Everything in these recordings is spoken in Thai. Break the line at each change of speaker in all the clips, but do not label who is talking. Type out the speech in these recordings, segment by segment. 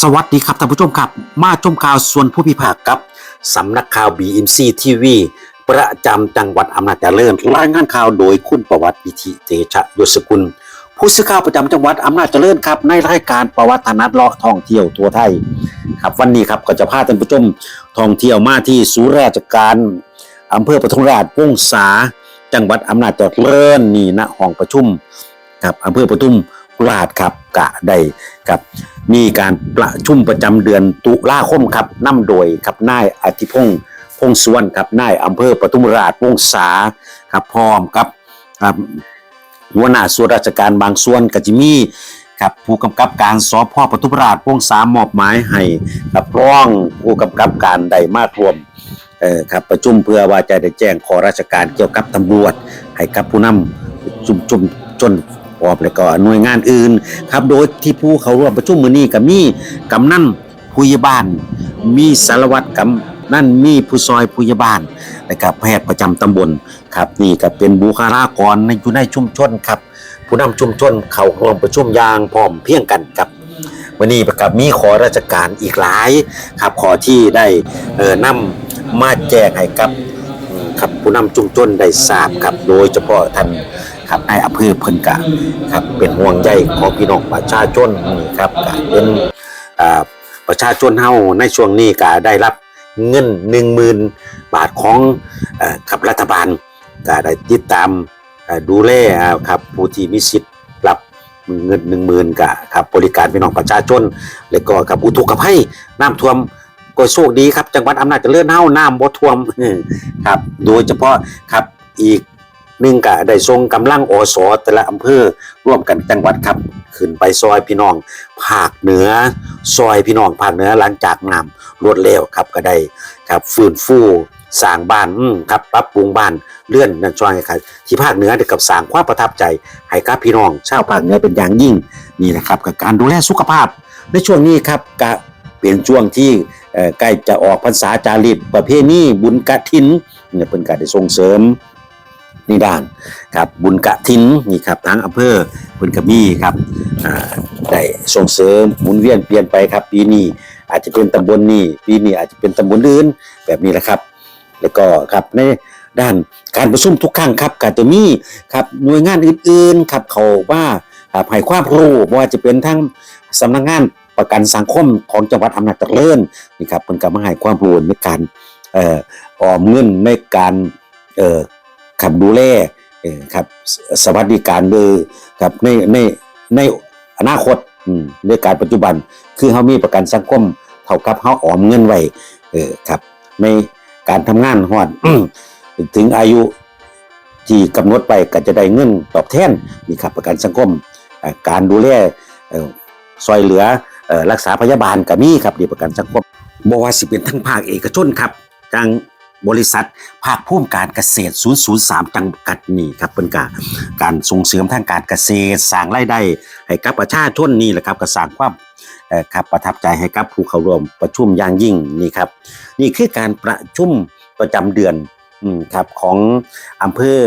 สวัสดีครับท่านผู้ชมครับ มาชมข่าวส่วนผู้พิพากษ์กับสำนักข่าว BMC TV ประจำจังหวัดอำนาจเจริญรายงานข่าวโดยคุณประวัติวิธิเตชะยศกุล ผู้สื่อข่าวประจำจังหวัดอำนาจเจริญครับ ในรายการประวัตินัดเลาะท่องเที่ยวทั่วไทย ครับวันนี้ครับก็จะพาท่านผู้ชมท่องเที่ยวมาที่ศูนย์ราชการอำเภอปทุมราชวงศาจังหวัดอำนาจเจริญนี่ณห้องประชุมครับอำเภอปทุม ราชครับกะได้ครับ มีการประชุมประจำเดือนตุลาคมครับนำโดยครับนายอธิพงศ์พงศ์สุวรรณครับนายอำเภอปทุมราชวงศาครับพร้อมครับครับหัวหน้าส่วนราชการบางส่วนก็จะมีครับผู้กำกับการสพปทุมราชวงศามอบหมายให้ครับร้องผู้กำกับการได้มารวมเอ่อครับประชุมเพื่อว่าจะได้แจ้งขอราชการเกี่ยวกับตำรวจให้กับผู้นำชุมชุมชน อมแล้วก็หน่วยงานอื่นครับโดยที่ผู้เขาร่วมประชุมมือนี้ก็มีกำนันผู้ใหญ่บ้าน มีสารวัตรกำนั่นมีผู้ซอยผู้ใหญ่บ้านนะครับแพทย์ประจำตำบลครับนี่ก็เป็นบุคลากรในอยู่ในชุมชนครับ ผู้นำชุมชนเขาร่วมประชุมยางพร้อมเพียงกันครับวันนี้ประกับมีขอราชการอีกหลายครับขอที่ได้เอ่อนำมาแจ้งให้กับครับผู้นำชุมชนได้ทราบครับ โดยเฉพาะท่าน ครับนายอำเภอเพิ่นกะครับเป็นห่วงใยของพี่น้องประชาชนนี่ครับกะเป็นอ่าประชาชนเฮาในช่วงนี้ก็ได้รับเงิน10,000บาทของอกับรัฐบาลก็ได้ติดตามดูแลครับผู้ที่มีสิทธิ์รับเงิน10,000ก็ครับบริการพี่น้องประชาชน แล้วก็กับอุทกภัยน้ำท่วมก็โชคดีครับ จังหวัดอำนาจเจริญเฮาน้ำบ่ท่วมครับ โดยเฉพาะครับอีก หนึ่งก็ได้ทรงกำลังอสแต่ละอำเภอร่วมกันจังหวัดครับ ขึ้นไปซอยพี่น้องภาคเหนือ ซอยพี่น้องภาคเหนือหลังจากน้ำรวดเร็วครับก็ได้ครับฟื้นฟูสร้างบ้านครับปรับปรุงบ้านเลื่อนนั่นช่วยครับที่ภาคเหนือได้กับสร้างความประทับใจให้กับพี่น้องชาวภาคเหนือเป็นอย่างยิ่งนี่นะครับกับการดูแลสุขภาพ ในช่วงนี้ครับก็เป็นช่วงที่ใกล้จะออกพรรษาจารีตประเพณีบุญกฐินเนี่ยเป็นการได้ส่งเสริม นี่ด้านครับบุญกะทินนี่ครับทั้งอำเภอเพิ่นกมีครับได้ส่งเสริมหมุนเวียนเปลี่ยนไปครับ ปีนี้อาจจะเป็นตำบลนี้ปีนี้อาจจะเป็นตำบลอื่นแบบนี้แหละครับ แล้วก็ครับในด้านการประชุมทุกครั้งครับก็จะมีครับหน่วยงานอื่นๆครับเขาว่าอ่าให้ความรู้บ่ว่าจะเป็นทั้งสำนักงานประกันสังคมของจังหวัดอำนาจเจริญนี่ครับเพิ่นก็มาให้ความรู้ในการออมเงินในการ ครับดูแลเออครับสวัสดิการเบอร์ครับในในในอนาคตอืมในการปัจจุบัน คือเฮามีประกันสังคมเท่ากับเฮาออมเงินไว้เออครับ ในการทำงานฮอดถึงอายุที่กำหนดไปก็จะได้เงินตอบแทนนี่ครับประกันสังคม การดูแลซอยเหลือรักษาพยาบาลก็มีครับดีประกันสังคมบ่ว่าสิเป็นทั้งภาคเอกชนครับทาง บริษัท ภาคภูมิการเกษตร 003 จังหวัดนี่ครับเป็นการการส่งเสริมทางการเกษตรสร้างรายได้ให้กับประชาชนนี่แหละครับก็สร้างความครับประทับใจให้กับผู้เข้าร่วมประชุมอย่างยิ่งนี่ครับ นี่คือการประชุมประจำเดือนอครับของอำเภอ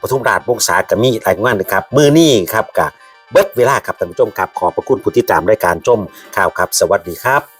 ปทุมราชวงศากมีรายงานนะครับมือนี้ครับกับเบิดเวลาครับท่านผู้ชมครับขอบพระคุณผู้ติดตามรายการชมข่าวครับ สวัสดีครับ